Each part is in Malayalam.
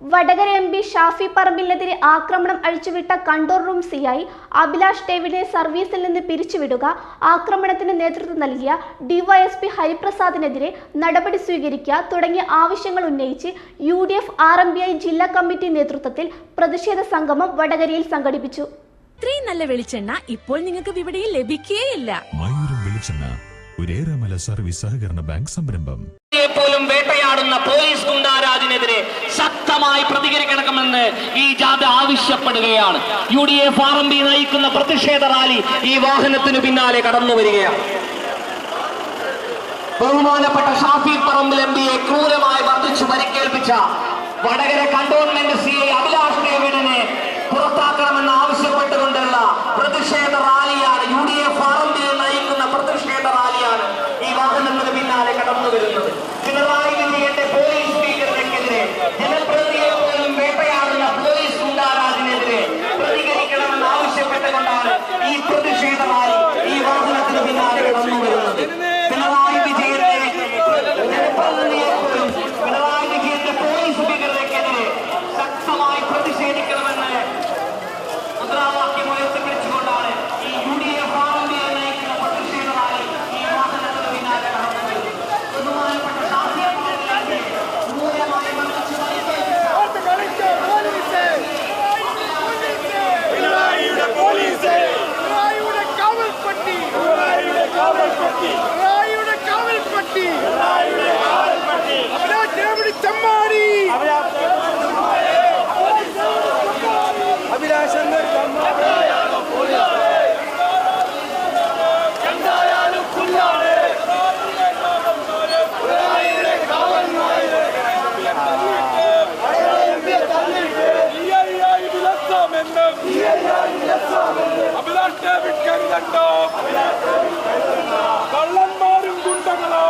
വടകര എം പി ഷാഫി പറമ്പിലിനെതിരെ ആക്രമണം അഴിച്ചുവിട്ട കണ്ടോർ റൂം സിയായി അഭിലാഷ് ഡേവിഡിനെ സർവീസിൽ നിന്ന് പിരിച്ചുവിടുക ആക്രമണത്തിന് നേതൃത്വം നൽകിയ ഡിവൈഎസ്പി ഹരിപ്രസാദിനെതിരെ നടപടി സ്വീകരിക്കുക തുടങ്ങിയ ആവശ്യങ്ങൾ ഉന്നയിച്ച് U D F R M B I ജില്ലാ കമ്മിറ്റി നേതൃത്വത്തിൽ പ്രതിഷേധ സംഗമം വടകരയിൽ സംഘടിപ്പിച്ചു. ഇത്രയും നല്ല വെളിച്ചെണ്ണ ഇപ്പോൾ നിങ്ങൾക്ക് വിപണിയിൽ ലഭിക്കുകയില്ല വെളിച്ചെണ്ണ സർവീസ് സഹകരണ ബാങ്ക് സംരംഭം. പോലും വേട്ടയാടുന്ന പോലീസ് ഗുണ്ടാരാജിനെതിരെ ശക്തമായി പ്രതികരിക്കണമെന്ന് ഈ ജാഥ ആവശ്യപ്പെടുകയാണ്. U D F R M P നയിക്കുന്ന പ്രതിഷേധ റാലി ഈ വാഹനത്തിനു പിന്നാലെ കടന്നു വരികയാണ്. ബഹുമാനപ്പെട്ട ഷാഫി പറമ്പിൽ എം പിയെ ക്രൂരമായി വർദ്ധിച്ചു പരിക്കേൽപ്പിച്ച Vadakara cantonment C I Abhilash ഡേവിഡിനെ പുറത്താക്കണമെന്ന് ആവശ്യപ്പെട്ടുകൊണ്ടുള്ള പ്രതിഷേധ റാലിയാണ് U D F R M P നയിക്കുന്ന പ്രതിഷേധ റാലിയാണ് ഈ വാഹനത്തിന് പിന്നാലെ കടന്നു വരുന്നത് പിണറായി വിജയന്റെ പോലീസ് സ്പീക്കറിനെതിരെ ജനപ്രതിനിധിയെ പോലും വേട്ടയാടുന്ന പോലീസ് ഗുണ്ടാരാജിനെതിരെ പ്രതികരിക്കണമെന്ന് ആവശ്യപ്പെട്ടുകൊണ്ടാണ് ഈ പ്രതിഷേധ റാലി ഈ വാഹനത്തിന് പിന്നാലെ കടന്നു വരുന്നത് പിണറായി വിജയന്റെ ജനപ്രതിനിധിയെ പോലും പിണറായി വിജയന്റെ പോലീസ് സ്പീക്കറിനെതിരെ ശക്തമായി പ്രതിഷേധിക്കണമെന്ന് മുദ്രാവാക്യം ഉയർത്തിപ്പിടിച്ചുകൊണ്ടാണ് ഈ U D F R M P നയിക്കുന്ന പ്രതിഷേധ റാലി ഈ വാഹനത്തിന് പിന്നാലെ കടന്നു വരുന്നത് ബഹുമാനപ്പെട്ട ഷാഫി പറമ്പിലിനെ ക്രൂരമായി മർദ്ദിച്ച് പരിക്കേൽപ്പിച്ച പിണറായിയുടെ പോലീസ് പിണറായിയുടെ കാവൽപ്പട്ടി പിണറായിയുടെ കാവൽപ്പട്ടി പിണറായിയുടെ കാവൽപ്പട്ടി പിണറായിയുടെ കാവൽപ്പട്ടി അവരാ ഡേവിഡ് ചമ്മാടി അഭിലാഷൻ എന്തായാലും പുല്ലാണ് പിണറായിയുടെ കാവൽമാരെ ഇയായി വിലസാമെന്ന് അഭിലാഷ് കരുതണ്ടോ കള്ളന്മാരും ഗുണ്ടകളോ?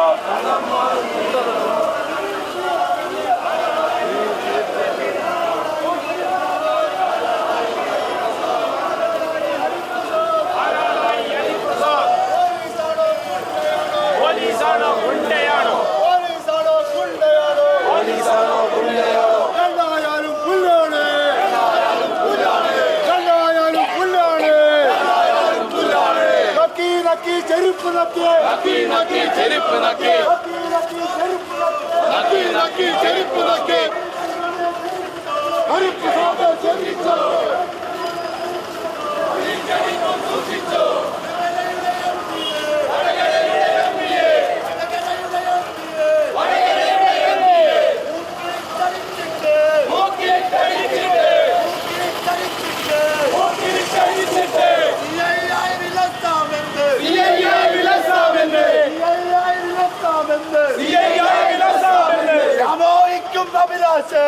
আছে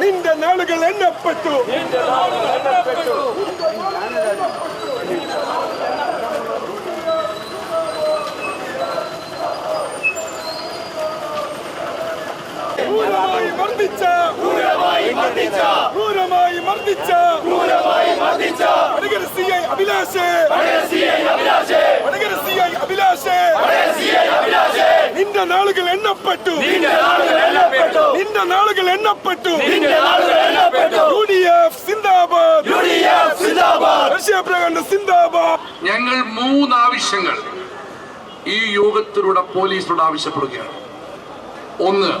നിന്റെ നാളുകൾ എണ്ണപ്പെട്ടു ക്രൂരമായി മർദ്ദിച്ച ക്രൂരമായി മർദ്ദിച്ച. ക്രൂരമായി മർദ്ദിച്ച. ക്രൂരമായി മർദ്ദിച്ച. Vadakara C I Abhilash. Vadakara C I Abhilash. Vadakara C I Abhilash. Vadakara C I Abhilash. നിന്റെ നാളുകൾ എണ്ണപ്പെട്ടു. നിന്റെ നാളുകൾ എണ്ണപ്പെട്ടു. നിന്റെ നാളുകൾ എണ്ണപ്പെട്ടു. നിന്റെ നാളുകൾ എണ്ണപ്പെട്ടു. യു ഡി എഫ് സിന്ദാബാദ്. യു ഡി എഫ് സിന്ദാബാദ്. രാഷ്ട്രീയ പ്രകടന സിന്ദാബാദ്. ഞങ്ങൾ മൂന്ന് ആവശ്യങ്ങൾ ഈ യോഗത്തിലൂടെ പോലീസിനോട് ആവശ്യപ്പെടുകയാണ്. ഒന്ന്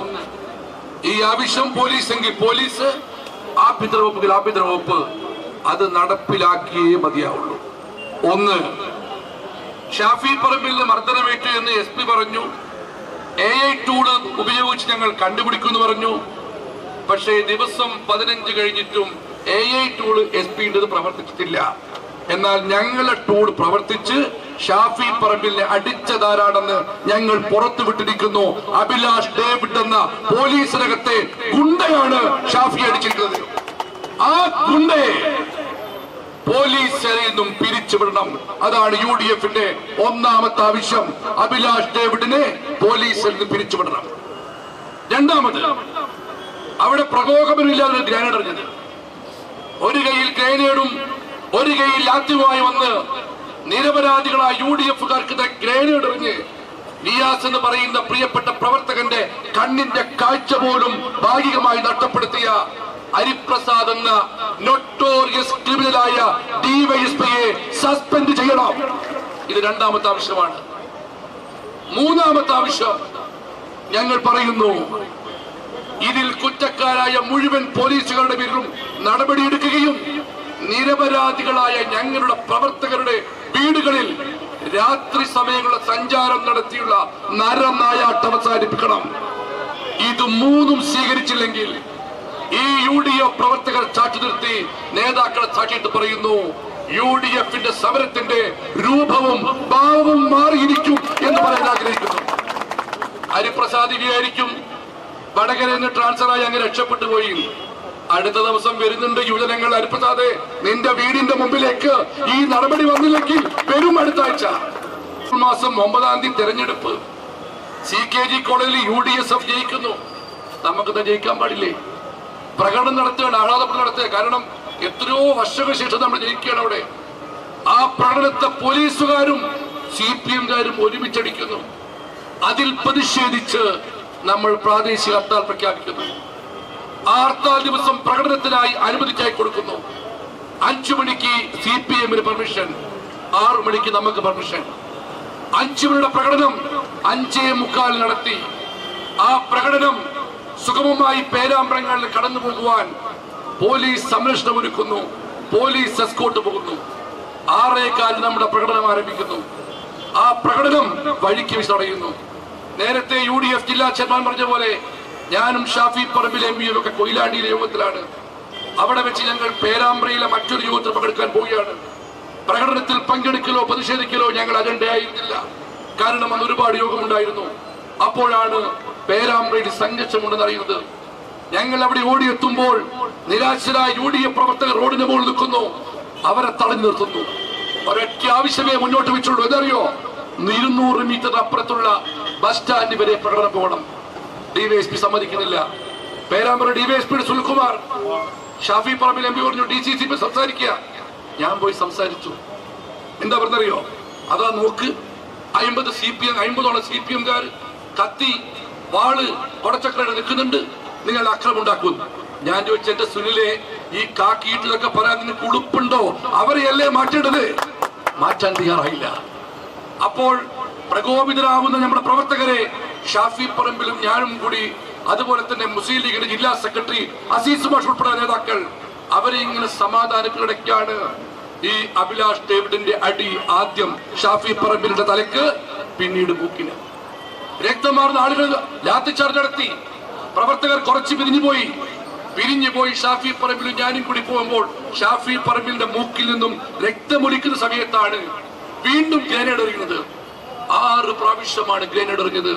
ഈ ആവശ്യം പോലീസ് എങ്കിൽ പോലീസ് ആഭ്യന്തര വകുപ്പ് ആഭ്യന്തര വകുപ്പ് അത് നടപ്പിലാക്കിയേ മതിയാവുള്ളൂ. ഒന്ന് ഷാഫി പറമ്പിൽ മർദ്ദനമേറ്റു എന്ന് എസ് പി പറഞ്ഞു. എ ഐ ടൂൾ ഉപയോഗിച്ച് ഞങ്ങൾ കണ്ടുപിടിക്കുമെന്ന് പറഞ്ഞു. പക്ഷേ ദിവസം പതിനഞ്ച് കഴിഞ്ഞിട്ടും എ ഐ ടൂൾ എസ് പിയുടെ പ്രവർത്തിച്ചിട്ടില്ല. എന്നാൽ ഞങ്ങളെ ടൂർ പ്രവർത്തിച്ച് ഷാഫി പറമ്പിലിനെ അടിച്ചതാരാണെന്ന് ഞങ്ങൾ പുറത്തു വിട്ടിരിക്കുന്നു. അഭിലാഷ് ഡേവിഡ് എന്ന പോലീസിനകത്തെ ഗുണ്ടയാണ് ഷാഫി അടിച്ചിരിക്കുന്നത്. ആ ഗുണ്ടയെ നിന്നും പിരിച്ചുവിടണം. അതാണ് യു ഡി എഫിന്റെ ഒന്നാമത്തെ ആവശ്യം. അഭിലാഷ് ഡേവിഡിനെ പോലീസിൽ നിന്ന് പിരിച്ചുവിടണം. രണ്ടാമത് അവിടെ പ്രകോപനമില്ലാതെ ഗ്രാനേഡ് എറിഞ്ഞത് ഒരു കയ്യിൽ ഗ്രേനേഡും ഒരു കൈയിൽ ആദ്യമായി വന്ന് നിരപരാധികളായ യു ഡി എഫുകാർക്ക് ഗ്രേനേഡ് എറിഞ്ഞ് നിയാസ് എന്ന് പറയുന്ന പ്രിയപ്പെട്ട പ്രവർത്തകന്റെ കണ്ണിന്റെ കാഴ്ച പോലും ഭാഗികമായി നഷ്ടപ്പെടുത്തിയ ഹരിപ്രസാദ് എന്ന നൊട്ടോറിയസ് ക്രിമിനലായ ഡിവൈഎസ്പിയെ സസ്പെൻഡ് ചെയ്യണം. ഇത് രണ്ടാമത്തെ ആവശ്യമാണ്. മൂന്നാമത്തെ ആവശ്യം ഞങ്ങൾ പറയുന്നു ഇതിൽ കുറ്റക്കാരായ മുഴുവൻ പോലീസുകളുടെ പേരിലും നടപടിയെടുക്കുകയും നിരപരാധികളായ ഞങ്ങളുടെ പ്രവർത്തകരുടെ വീടുകളിൽ രാത്രി സമയങ്ങളിൽ സഞ്ചാരം നടത്തിയുള്ള നരനായാട്ട് അവസാനിപ്പിക്കണം. ഇത് മൂന്നും സ്വീകരിച്ചില്ലെങ്കിൽ ഈ യു ഡി എഫ് പ്രവർത്തകർ ചാട്ടി നിർത്തി നേതാക്കളെ ചാട്ടിയിട്ട് പറയുന്നു യു ഡി എഫിന്റെ സമരത്തിന്റെ രൂപവും ഭാവവും മാറിയിരിക്കും എന്ന് പറയാൻ ആഗ്രഹിക്കുന്നു. ഹരിപ്രസാദ് വിചാരിക്കും വടകരയിൽ നിന്ന് ട്രാൻസ്ഫറായി അങ്ങ് രക്ഷപ്പെട്ടു പോയി. അടുത്ത ദിവസം വരുന്നുണ്ട് യുവജനങ്ങൾ. ഹരിപ്രസാദ് നിന്റെ വീടിന്റെ മുമ്പിലേക്ക് ഈ നടപടി വന്നില്ലെങ്കിൽ വരും അടുത്ത ആഴ്ച മാസം ഒമ്പതാം തീയതി തെരഞ്ഞെടുപ്പ്. സി കെ ജി കോളേജിൽ യു ഡി എസ് എഫ് ജയിക്കുന്നു. നമുക്കിത് ജയിക്കാൻ പാടില്ലേ? പ്രകടനം നടത്തുകയാണ് ആഹ്ലാദപ്രകടനം നടത്തുക കാരണം എത്രയോ വർഷങ്ങൾക്ക് ശേഷം നമ്മൾ ജയിക്കുകയാണ് അവിടെ. ആ പ്രകടനത്തെ പോലീസുകാരും സി പി എംകാരും ഒരുമിച്ചടിക്കുന്നു. അതിൽ പ്രതിഷേധിച്ച് നമ്മൾ പ്രാദേശിക ഹർത്താൽ പ്രഖ്യാപിക്കുന്നു. ആ ഹർത്താൽ ദിവസം പ്രകടനത്തിനായി അനുമതിക്കായി കൊടുക്കുന്നു. അഞ്ചു മണിക്ക് സി പി എമ്മിന് പെർമിഷൻ ആറു മണിക്ക് നമുക്ക് പെർമിഷൻ അഞ്ചു മണിയുടെ പ്രകടനം അഞ്ചേ മുക്കാൽ നടത്തി. ആ പ്രകടനം സുഗമമായി പേരാമ്പ്രങ്ങളിൽ കടന്നു പോകുവാൻ പോലീസ് സംരക്ഷണം ഒരുക്കുന്നു പോലീസ് എസ്കോട്ട് പോകുന്നു. ആറേക്കാൽ നമ്മുടെ പ്രകടനം ആരംഭിക്കുന്നു. ആ പ്രകടനം വഴിക്ക് വെച്ച് തടയുന്നു നേരത്തെ യു ഡി എഫ് ജില്ലാ ചെയർമാൻ പറഞ്ഞ പോലെ ഞാനും ഷാഫി പറമ്പിൽ എം പിയും ഒക്കെ കൊയിലാണ്ടിയിലെ യോഗത്തിലാണ് അവിടെ വെച്ച് ഞങ്ങൾ പേരാമ്പ്രയിലെ മറ്റൊരു യോഗത്തിൽ പങ്കെടുക്കാൻ പോവുകയാണ്. പ്രകടനത്തിൽ പങ്കെടുക്കലോ പ്രതിഷേധിക്കലോ ഞങ്ങൾ അജണ്ടയായിരുന്നില്ല. കാരണം അന്ന് ഒരുപാട് യോഗമുണ്ടായിരുന്നു അപ്പോഴാണ് പേരാമ്പ്രയിൽ സംഘർഷമുണ്ടെന്ന് അറിയുന്നത് ഞങ്ങൾ അവിടെ ഓടിയെത്തുമ്പോൾ നിരാശരായ യു ഡി എഫ് പ്രവർത്തകർ റോഡിന് മുകളിൽ നിൽക്കുന്നു. അവരെ തടഞ്ഞു നിർത്തുന്നു. ഒരൊറ്റ ആവശ്യമേ മുന്നോട്ട് വെച്ചുള്ളൂ. എന്തറിയോ ഇരുന്നൂറ് മീറ്റർ അപ്പുറത്തുള്ള ബസ് സ്റ്റാൻഡ് വരെ പ്രകടനം പോകണം. ഡിവൈഎസ്പി സമ്മതിക്കുന്നില്ല. പേരാമ്പ്ര ഡിവൈഎസ്പിയുടെ സുൽകുമാർ. ഷാഫി പറമ്പിൽ എം പി പറഞ്ഞു ഡി സി സി പി സംസാരിക്കുക ഞാൻ പോയി സംസാരിച്ചു. എന്താ പറഞ്ഞറിയോ? അതാ നോക്ക്. അമ്പത് സി പി എം അമ്പതോളം സി പി എംകാർ കത്തി വാൾ കൊടച്ചക്രയുടെ നിൽക്കുന്നുണ്ട്. നിങ്ങൾ അക്രമം ഉണ്ടാക്കുന്നു ഞാൻ ചോദിച്ച എന്റെ സുനിലെ ഈ കാക്കിയിട്ടതൊക്കെ പറയാൻ നിനക്ക് ഉടുപ്പുണ്ടോ അവരെയല്ലേ മാറ്റേണ്ടത്? മാറ്റാൻ തയ്യാറായില്ല. അപ്പോൾ പ്രകോപിതരാകുന്ന നമ്മുടെ പ്രവർത്തകരെ ഷാഫി പറമ്പിലും ഞാനും കൂടി അതുപോലെ തന്നെ മുസ്ലിം ലീഗിന്റെ ജില്ലാ സെക്രട്ടറി അസീസ് മാഷ് ഉൾപ്പെടെ നേതാക്കൾ അവരെ ഇങ്ങനെ സമാധാനത്തിനിടയ്ക്കാണ് ഈ അഭിലാഷ് ഡേവിഡിന്റെ അടി ആദ്യം ഷാഫി പറമ്പിലിന്റെ തലക്ക് പിന്നീട് മൂക്കിന് രക്തമാർന്ന ആളുകൾ ലാത്തിച്ചാർജ് നടത്തി. പ്രവർത്തകർ കുറച്ച് പിരിഞ്ഞുപോയി പിരിഞ്ഞുപോയി പിരിഞ്ഞു പോയി ഷാഫി പറമ്പിലും ഞാനും കൂടി പോകുമ്പോൾ ഷാഫി പറമ്പിലിന്റെ മൂക്കിൽ നിന്നും രക്തമൊലിക്കുന്ന സമയത്താണ് വീണ്ടും ഗ്രനേഡ് എറിയുന്നത്. ആറ് പ്രാവശ്യമാണ് ഗ്രനേഡ് എറിഞ്ഞത്.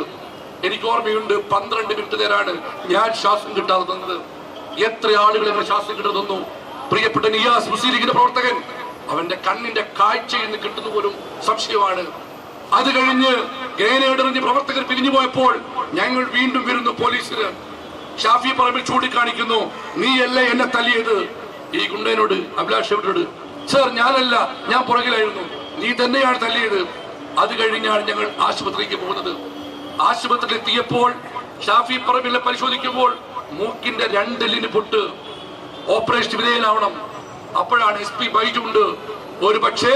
എനിക്ക് ഓർമ്മയുണ്ട് പന്ത്രണ്ട് മിനിറ്റ് നേരാണ് ഞാൻ ശ്വാസം കിട്ടാതെ തന്നത്. എത്ര ആളുകൾ എന്നെ ശ്വാസം കിട്ടാതെ തന്നു? പ്രിയപ്പെട്ട നിയാസ് മുസ്ലിഗിന്റെ പ്രവർത്തകൻ അവന്റെ കണ്ണിന്റെ കാഴ്ചയിൽ നിന്ന് കിട്ടുന്ന പോലും സംശയമാണ്. അത് കഴിഞ്ഞ് ഗ്രനേഡ് എറിഞ്ഞ് പ്രവർത്തകർ പിരിഞ്ഞു പോയപ്പോൾ ഞങ്ങൾ വീണ്ടും വരുന്നു പോലീസിന്. ഷാഫി പറമ്പിൽ ചൂണ്ടിക്കാണിക്കുന്നു നീയല്ലേ എന്നെ തല്ലിയത്? ഈ ഗുണ്ടനോട് അഭിലാഷോട് സർ ഞാനല്ല ഞാൻ പുറകിലായിരുന്നു. നീ തന്നെയാണ് തല്ലിയത്. അത് കഴിഞ്ഞാണ് ഞങ്ങൾ ആശുപത്രിക്ക് പോകുന്നത്. ആശുപത്രിയിൽ എത്തിയപ്പോൾ ഷാഫി പറമ്പിലെ പരിശോധിക്കുമ്പോൾ മൂക്കിന്റെ രണ്ടെല്ലിന് പൊട്ട് ഓപ്പറേഷൻ വിധേയനാവണം. അപ്പോഴാണ് എസ് പി ബൈജു ഉണ്ട് ഒരു പക്ഷേ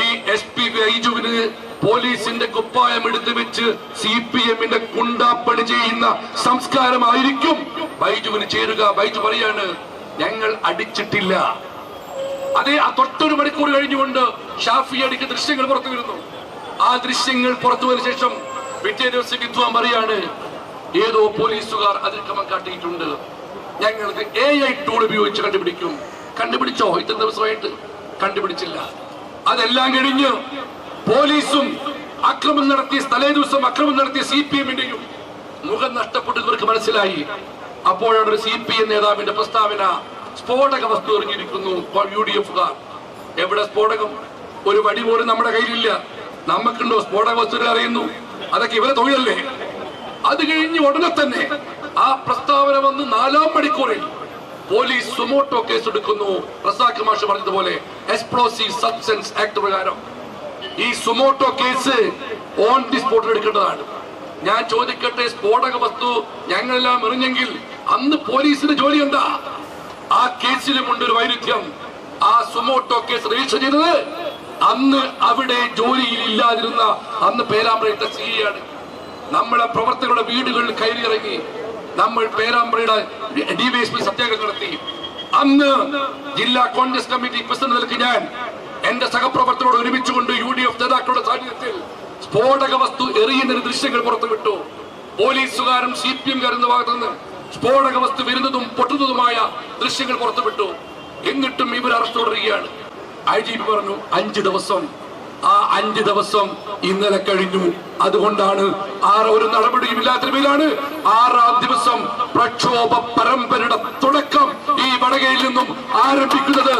ഈ എസ് പി ബൈജുവിന് പോലീസിന്റെ കുപ്പായം എടുത്തു വെച്ച് സി പി എമ്മിന്റെ കുണ്ടാപ്പണി ചെയ്യുന്ന സംസ്കാരമായിരിക്കും. ബൈജുവിന് ചേരുക. ബൈജു പറയാണ് ഞങ്ങൾ അടിച്ചിട്ടില്ല. അതേ ആ തൊട്ടൊരു മണിക്കൂർ കഴിഞ്ഞുകൊണ്ട് ഷാഫി അടിക്ക് ദൃശ്യങ്ങൾ പുറത്തു വരുന്നു ആ ദൃശ്യങ്ങൾ പുറത്തു വന്ന ശേഷം പിറ്റേ ദിവസം വിദ്വാൻ പറയാണ് ഏതോ പോലീസുകാർ അതിക്രമം കാട്ടിയിട്ടുണ്ട്. ഞങ്ങൾക്ക് എ ഐ ടൂൾ ഉപയോഗിച്ച് കണ്ടുപിടിക്കും. കണ്ടുപിടിച്ചോ? ഇത്ര ദിവസമായിട്ട് കണ്ടുപിടിച്ചില്ല. അതെല്ലാം കഴിഞ്ഞ് പോലീസും അക്രമം നടത്തിയ തലേ ദിവസം അക്രമം നടത്തിയ സി പി എമ്മിന്റെയും മുഖം നഷ്ടപ്പെട്ടു ഇവർക്ക് മനസ്സിലായി. അപ്പോഴാണ് ഒരു സി പി എം നേതാവിന്റെ പ്രസ്താവന സ്ഫോടക വസ്തു എറിഞ്ഞിരിക്കുന്നു യു ഡി എഫുകാർ. എവിടെ സ്ഫോടകം? ഒരു വടി പോലും നമ്മുടെ കയ്യിലില്ല. നമുക്കുണ്ടോ? സ്ഫോടക വസ്തുക്കൾ അറിയുന്നു. അതൊക്കെ ഇവരെ തൊഴിലല്ലേ? അത് കഴിഞ്ഞ് ഉടനെ തന്നെ ആ പ്രസ്താവന വന്ന് നാലാം മണിക്കൂറിൽ പോലീസ് സുമോട്ടോ കേസ് എടുക്കുന്നു റസാഖ് മാഷ് പറഞ്ഞതുപോലെ എക്സ്പ്ലോസീവ് സബ്സ്റ്റൻസ് ആക്ട് പ്രകാരം. ഈ സുമോട്ടോ കേസ് ഓൺ ദി സ്പോട്ടിൽ എടുക്കേണ്ടതാണ്. ഞാൻ ചോദിക്കട്ടെ സ്ഫോടക വസ്തു ഞങ്ങളെല്ലാം എറിഞ്ഞെങ്കിൽ അന്ന് പോലീസിന്റെ ജോലി എന്താ? ആ കേസിലും ഉണ്ട് ഒരു വൈരുദ്ധ്യം. ആ സുമോട്ടോ കേസ് രജിസ്റ്റർ ചെയ്തത് അന്ന് അവിടെ ജോലിയിൽ ഇല്ലാതിരുന്ന അന്ന് പേരാമ്പ്രയുടെ സ്ത്രീയാണ് നമ്മളെ പ്രവർത്തകരുടെ വീടുകളിൽ കയറിയിറങ്ങി നമ്മൾ പേരാമ്പ്രയുടെ ഡിവൈഎസ്പി സത്യാഗ്രഹം നടത്തി. അന്ന് ജില്ലാ കോൺഗ്രസ് കമ്മിറ്റി പ്രസിഡന്റ് നിലയ്ക്ക് ഞാൻ എന്റെ സഹപ്രവർത്തകരോട് ഒരുമിച്ചുകൊണ്ട് യു ഡി എഫ് നേതാക്കളുടെ സാന്നിധ്യത്തിൽ സ്ഫോടക വസ്തു എറിയുന്ന ദൃശ്യങ്ങൾ പുറത്തുവിട്ടു. പോലീസുകാരും സി പി എംകാരും ഭാഗത്തു നിന്ന് സ്ഫോടക വസ്തു വരുന്നതും പൊട്ടുന്നതുമായ ദൃശ്യങ്ങൾ പുറത്തുവിട്ടു. എന്നിട്ടും ഇവർ അറസ്റ്റ് തുടരുകയാണ്. ഐ ജി പി പറഞ്ഞു അഞ്ച് ദിവസം. ആ അഞ്ച് ദിവസം ഇന്നലെ കഴിഞ്ഞു. അതുകൊണ്ടാണ് ആറ് ഒരു നടപടിയും ഇല്ലാത്തതിലാണ് ആറാം ദിവസം പ്രക്ഷോഭ പരമ്പരയുടെ തുടക്കം ഈ വടകയിൽ നിന്നും ആരംഭിക്കുന്നത്.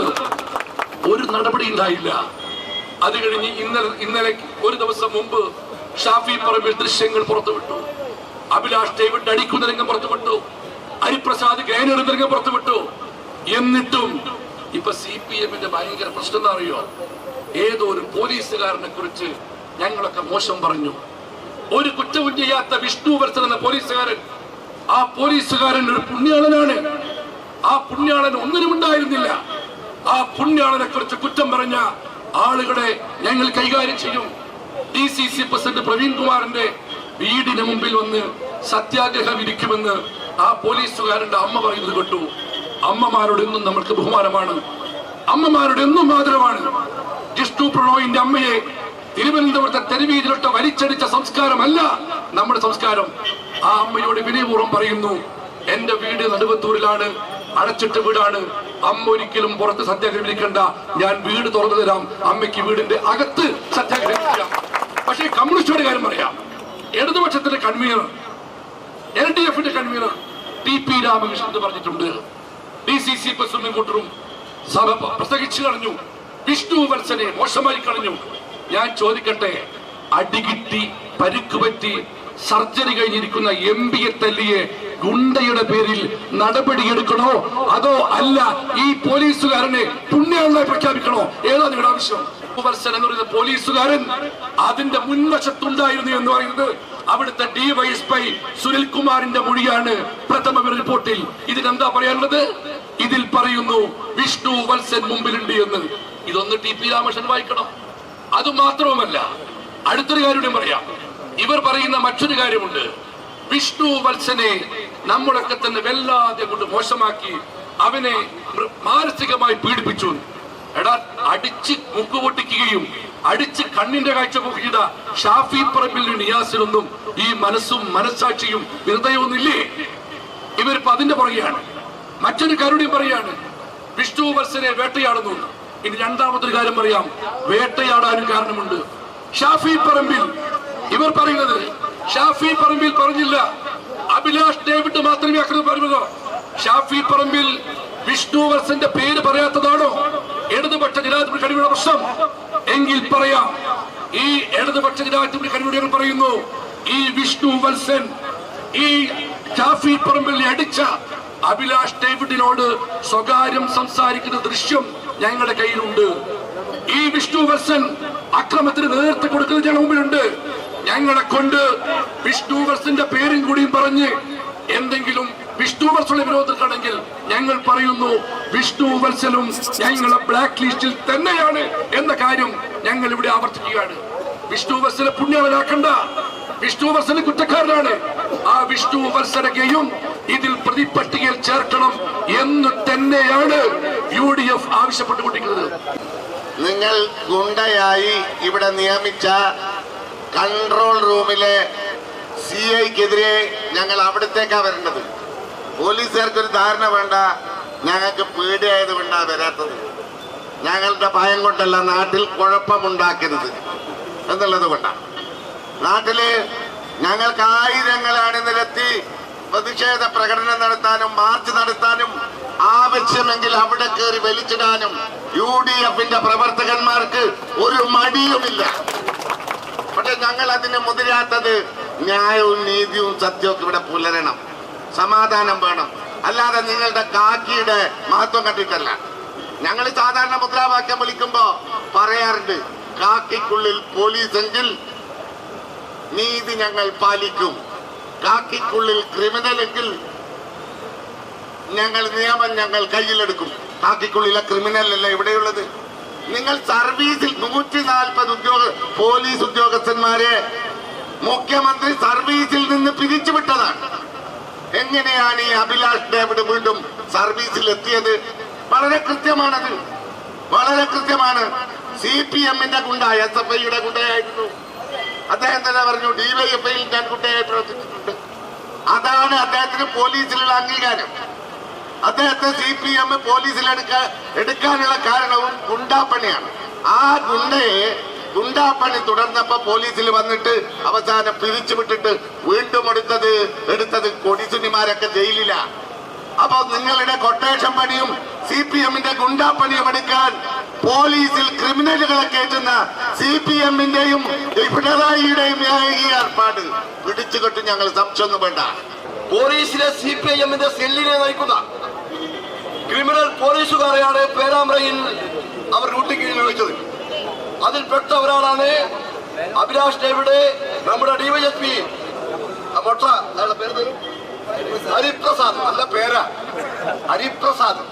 ഒരു നടപടി ഉണ്ടായില്ല. അത് കഴിഞ്ഞ് ഇന്നലെ ഇന്നലെ ഒരു ദിവസം മുമ്പ് ഷാഫി പറമ്പിൽ ദൃശ്യങ്ങൾ പുറത്തുവിട്ടു അഭിലാഷ് ഡേവിഡ് അടിക്കുന്ന രംഗം പുറത്തുവിട്ടു ഹരിപ്രസാദ് ഗ്രൈനറിന്റെ രംഗം പുറത്തുവിട്ടു എന്നിട്ടും ഇപ്പൊ സി പി എമ്മിന്റെ ഭയങ്കര പ്രശ്നം എന്താ അറിയോ ഏതോ ഒരു പോലീസുകാരനെ കുറിച്ച് ഞങ്ങളൊക്കെ മോശം പറഞ്ഞു. ഒരു കുറ്റവും ചെയ്യാത്ത വിഷ്ണു വർദ്ധൻ എന്ന പോലീസുകാരൻ ആ പോലീസുകാരൻ ഒരു പുണ്യാളനാണ്. ആ പുണ്യാളൻ ഒന്നിനും ഉണ്ടായിരുന്നില്ല. ആ പുണ്യാളനെ കുറിച്ച് കുറ്റം പറഞ്ഞ ആളുകളെ ഞങ്ങൾ കൈകാര്യം ചെയ്യും. D C C president Praveen കുമാറിന്റെ വീടിന് മുമ്പിൽ വന്ന് സത്യാഗ്രഹം ഇരിക്കുമെന്ന് ആ പോലീസുകാരന്റെ അമ്മ പറയുന്നത് കേട്ടു. അമ്മമാരോട് എന്നും നമ്മൾക്ക് ബഹുമാനമാണ്. അമ്മമാരുടെ എന്നും ആദരവാണ്. ജിഷ്ണു പ്രണോയിന്റെ അമ്മയെ തിരുവനന്തപുരത്തെ തെരുവീതിലൊട്ട വലിച്ചടിച്ച സംസ്കാരമല്ല നമ്മുടെ സംസ്കാരം. ആ അമ്മയോട് വിനയപൂർവം പറയുന്നു എന്റെ വീട് നടുവത്തൂരിലാണ് അടച്ചിട്ട വീടാണ്. അമ്മ ഒരിക്കലും പുറത്ത് സത്യാഗ്രഹിക്കേണ്ട ഞാൻ വീട് തുറന്നു തരാം. അമ്മയ്ക്ക് വീടിന്റെ അകത്ത് സത്യാഗ്രഹിക്കാം പക്ഷേ കമ്മ്യൂണിസ്റ്റുകളുടെ കാര്യം പറയാം. ഇടതുപക്ഷത്തിന്റെ കൺവീനർ എൽ ഡി എഫിന്റെ കൺവീനർ ടി പി രാമകൃഷ്ണൻ പറഞ്ഞിട്ടുണ്ട്. ഡി സി സി പ്രസിഡന്റും കൂട്ടറും സഭ പ്രസംഗിച്ചു കളഞ്ഞു. വിഷ്ണു വത്സനെ മോശമായി കളഞ്ഞു. ഞാൻ ചോദിക്കട്ടെ അടികിട്ടി പരുക്ക് പറ്റി സർജറി കഴിഞ്ഞിരിക്കുന്ന എം പിയെ തല്ലിയെ ഗുണ്ടയുടെ പേരിൽ നടപടിയെടുക്കണോ അതോ അല്ല ഈ പോലീസുകാരനെ പുണ്യാളനായി പ്രഖ്യാപിക്കണോ? ഏതാ നിങ്ങളുടെ ആവശ്യം? വർഷൻ എന്ന് പറയുന്ന പോലീസുകാരൻ അതിന്റെ മുൻവശത്തുണ്ടായിരുന്നു എന്ന് പറയുന്നത് അവിടുത്തെ ഡിവൈഎസ്പൈ സുനിൽ കുമാറിന്റെ മൊഴിയാണ് പ്രഥമ റിപ്പോർട്ടിൽ. ഇതിനെന്താ പറയാനുള്ളത്? ഇതിൽ പറയുന്നു വിഷ്ണു വത്സൻ മുമ്പിലുണ്ട് എന്ന്. ഇതൊന്ന് ടി പി രാമകൃഷ്ണൻ വായിക്കണം. അത് മാത്രവുമല്ല അടുത്തൊരു കാര്യം പറയാം. ഇവർ പറയുന്ന മറ്റൊരു കാര്യമുണ്ട്. വിഷ്ണു വത്സനെ നമ്മളൊക്കെ തന്നെ വല്ലാതെ കൊണ്ട് മോശമാക്കി അവനെ മാനസികമായി പീഡിപ്പിച്ചു എടാ അടിച്ച് മുക്ക് പൊട്ടിക്കുകയും അടിച്ച് കണ്ണിന്റെ കാഴ്ച പൊക്കിയിട ഷാഫി പറമ്പിൽ നിയാസിലൊന്നും ഈ മനസ്സും മനസ്സാക്ഷിയും ഹൃദയവും ഇല്ലേ ഇവരിപ്പോ അതിന്റെ പുറകെയാണ്. മറ്റൊരു കരുണയും പറയാണ് വിഷ്ണു വത്സനെ വേട്ടയാടുന്നു. ഇനി രണ്ടാമത്തൊരു കാര്യം പറയാം. വേട്ടയാടാനും കാരണമുണ്ട്. ഷാഫി പറമ്പിൽ. ഇവർ പറയുന്നത് ഷാഫി പറമ്പിൽ പറഞ്ഞില്ല. അഭിലാഷ് ഡേവിഡ് മാത്രമേ അക്രമം പറഞ്ഞതോ ഷാഫി പറമ്പിൽ വിഷ്ണു വത്സന്റെ പേര് പറയാത്തതാണോ? ഇടതുപക്ഷ ജനാധിപത്യ കഴിവുള്ള പ്രശ്നം. എങ്കിൽ പറയാം. ഈ ഇടതുപക്ഷ ജനാധിപത്യ കഴിവുകൾ പറയുന്നു ഈ വിഷ്ണു വത്സൻ ഈ ഷാഫി പറമ്പിൽ അടിച്ച അഭിലാഷ് ഡേവിഡിനോട് സ്വകാര്യം സംസാരിക്കുന്ന ദൃശ്യം ഞങ്ങളുടെ കയ്യിലുണ്ട്. ഈ വിഷ്ണു വത്സൻ അക്രമത്തിന് നേതൃത്വം കൊടുക്കുന്നത് ഞങ്ങളുടെ മുമ്പിലുണ്ട്. ഞങ്ങളെ കൊണ്ട് വിഷ്ണു വത്സന്റെ പേരും കൂടിയും പറഞ്ഞ് എന്തെങ്കിലും വിഷ്ണു വത്സല വിരോധത്തിലാണെങ്കിൽ ഞങ്ങൾ പറയുന്നു വിഷ്ണു വത്സലും ഞങ്ങളെ ബ്ലാക്ക് ലിസ്റ്റിൽ തന്നെയാണ് എന്ന കാര്യം ഞങ്ങൾ ഇവിടെ ആവർത്തിക്കുകയാണ്. വിഷ്ണു വത്സലെ പുണ്യവനാക്കണ്ട വിഷ്ണു വത്സല കുറ്റക്കാരനാണ്. ആ വിഷ്ണു വത്സരകയും ഇതിൽ പ്രതിപട്ടികയിൽ ചേർക്കണം എന്ന് തന്നെയാണ് യു ഡി എഫ് ആവശ്യപ്പെട്ടുകൊണ്ടിരിക്കുന്നത്. നിങ്ങൾ ഗുണ്ടയായി ഇവിടെ നിയമിച്ച കൺട്രോൾ റൂമിലെ സി ഐക്കെതിരെ ഞങ്ങൾ അവിടത്തേക്കാ വരേണ്ടത്. പോലീസുകാർക്ക് ഒരു ധാരണ വേണ്ട ഞങ്ങൾക്ക് പേടിയായത് കൊണ്ടാണ് വരാത്തത്. ഞങ്ങളുടെ ഭയം കൊണ്ടല്ല നാട്ടിൽ കുഴപ്പമുണ്ടാക്കരുത് എന്നുള്ളത് കൊണ്ടാണ്. നാട്ടിൽ ഞങ്ങൾക്ക് ആയിരങ്ങളാണ് അണിനിരത്തി പ്രതിഷേധ പ്രകടനം നടത്താനും മാർച്ച് നടത്താനും ആവശ്യമെങ്കിൽ അവിടെ കയറി വലിച്ചിടാനും യു ഡി എഫിന്റെ പ്രവർത്തകന്മാർക്ക് ഒരു മടിയുമില്ല. പക്ഷെ ഞങ്ങൾ അതിന് മുതിരാത്തത് ന്യായവും നീതിയും സത്യവും ഇവിടെ പുലരണം. സമാധാനം വേണം. അല്ലാതെ നിങ്ങളുടെ കാക്കിയുടെ മഹത്വം കണ്ടിട്ടല്ല. ഞങ്ങൾ സാധാരണ മുദ്രാവാക്യം വിളിക്കുമ്പോ പറയാറുണ്ട് കാക്കിക്കുള്ളിൽ പോലീസെങ്കിൽ നീതി ഞങ്ങൾ പാലിക്കും. കാക്കിക്കുള്ളിൽ ക്രിമിനലെങ്കിൽ ഞങ്ങൾ നിയമം ഞങ്ങൾ കയ്യിലെടുക്കും. കാക്കിക്കുള്ളിലെ ക്രിമിനൽ അല്ല ഇവിടെയുള്ളത്. നിങ്ങൾ സർവീസിൽ നൂറ്റി നാൽപ്പത് ഉദ്യോഗ പോലീസ് ഉദ്യോഗസ്ഥന്മാരെ മുഖ്യമന്ത്രി സർവീസിൽ നിന്ന് പിരിച്ചുവിട്ടതാണ്. എങ്ങനെയാണ് ഈ അഭിലാഷ് ഡേവിഡ് വീണ്ടും സർവീസിൽ എത്തിയത് വളരെ കൃത്യമാണത്. വളരെ കൃത്യമാണ്. സി പി എമ്മിന്റെ ഗുണ്ട എസ് എഫ് ഐയുടെ ഗുണ്ടയായിരുന്നു. അദ്ദേഹം തന്നെ പറഞ്ഞു ഡിവൈഎഫ്ഐയിൽ ഞാൻ കുട്ടിയായി പ്രവർത്തിച്ചിട്ടുണ്ട്. അതാണ് അദ്ദേഹത്തിന് പോലീസിലുള്ള അംഗീകാരം. അദ്ദേഹത്തെ സി പി എം പോലീസിൽ എടുക്കാൻ എടുക്കാനുള്ള കാരണവും ഗുണ്ടാപ്പണിയാണ്. ആ ഗുണ്ടയെ ഗുണ്ടാപ്പണി തുടർന്നപ്പോ പോലീസിൽ വന്നിട്ട് അവസാനം പിരിച്ചു വിട്ടിട്ട് വീണ്ടും എടുത്തത് എടുത്തത് കൊടിസുനിമാരൊക്കെ ജയിലില. അപ്പൊ നിങ്ങളുടെ കൊട്ടേഷൻ പണിയും സി പി എമ്മിന്റെ ഗുണ്ടാപ്പണിയും എടുക്കാൻ പോലീസിൽ ക്രിമിനലുകളെ കയറ്റുന്ന സി പി എമ്മിന്റെയും പിണറായിയുടെയും ഏർപ്പാട്. പിടിച്ചുകെട്ട് ഞങ്ങൾ സംശയമൊന്നും വേണ്ട. പോലീസിലെ സി പി ഐ എമ്മിന്റെ സെല്ലിനെ നയിക്കുന്ന ക്രിമിനൽ പോലീസുകാരെയാണ് പേരാമ്പ്രയിൽ അവർ ഡ്യൂട്ടി കീഴിൽ വഹിച്ചത് അതിൽപ്പെട്ട ഒരാളാണ് അഭിലാഷ് ഡേവിഡ് നമ്മുടെ ഡിവൈഎസ്പി മൊട്ട അയാളുടെ പേര്. ഹരിപ്രസാദ് നല്ല പേരാ. ഹരിപ്രസാദ്.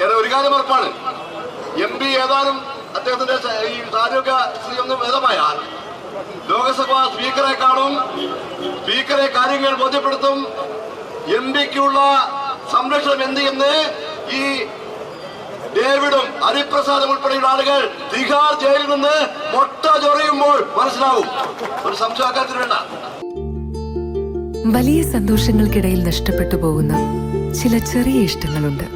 ഞാൻ ഒരു കാര്യം ഉറപ്പാണ്. എം പി ഏതാനും അദ്ദേഹത്തിന്റെ ഈ ആരോഗ്യ സ്ഥിതി ഒന്നും ഭേദമായാൽ ലോകസഭാ സ്പീക്കറെ കാണും സ്പീക്കറെ കാര്യങ്ങൾ ബോധ്യപ്പെടുത്തും. എം പിക്കുള്ള സംരക്ഷണം എന്ത് എന്ന് ഈ ഡേവിഡും ഹരിപ്രസാദും ഉൾപ്പെടെയുള്ള ആളുകൾ തിഹാർ ജയിലിൽ നിന്ന് മൊട്ട ചൊറിയുമ്പോൾ മനസ്സിലാവും. ഒരു സംശയാക്കാത്തിന് വേണ്ട. വലിയ സന്തോഷങ്ങൾക്കിടയിൽ നഷ്ടപ്പെട്ടു പോകുന്ന ചില ചെറിയ ഇഷ്ടങ്ങളുണ്ട്.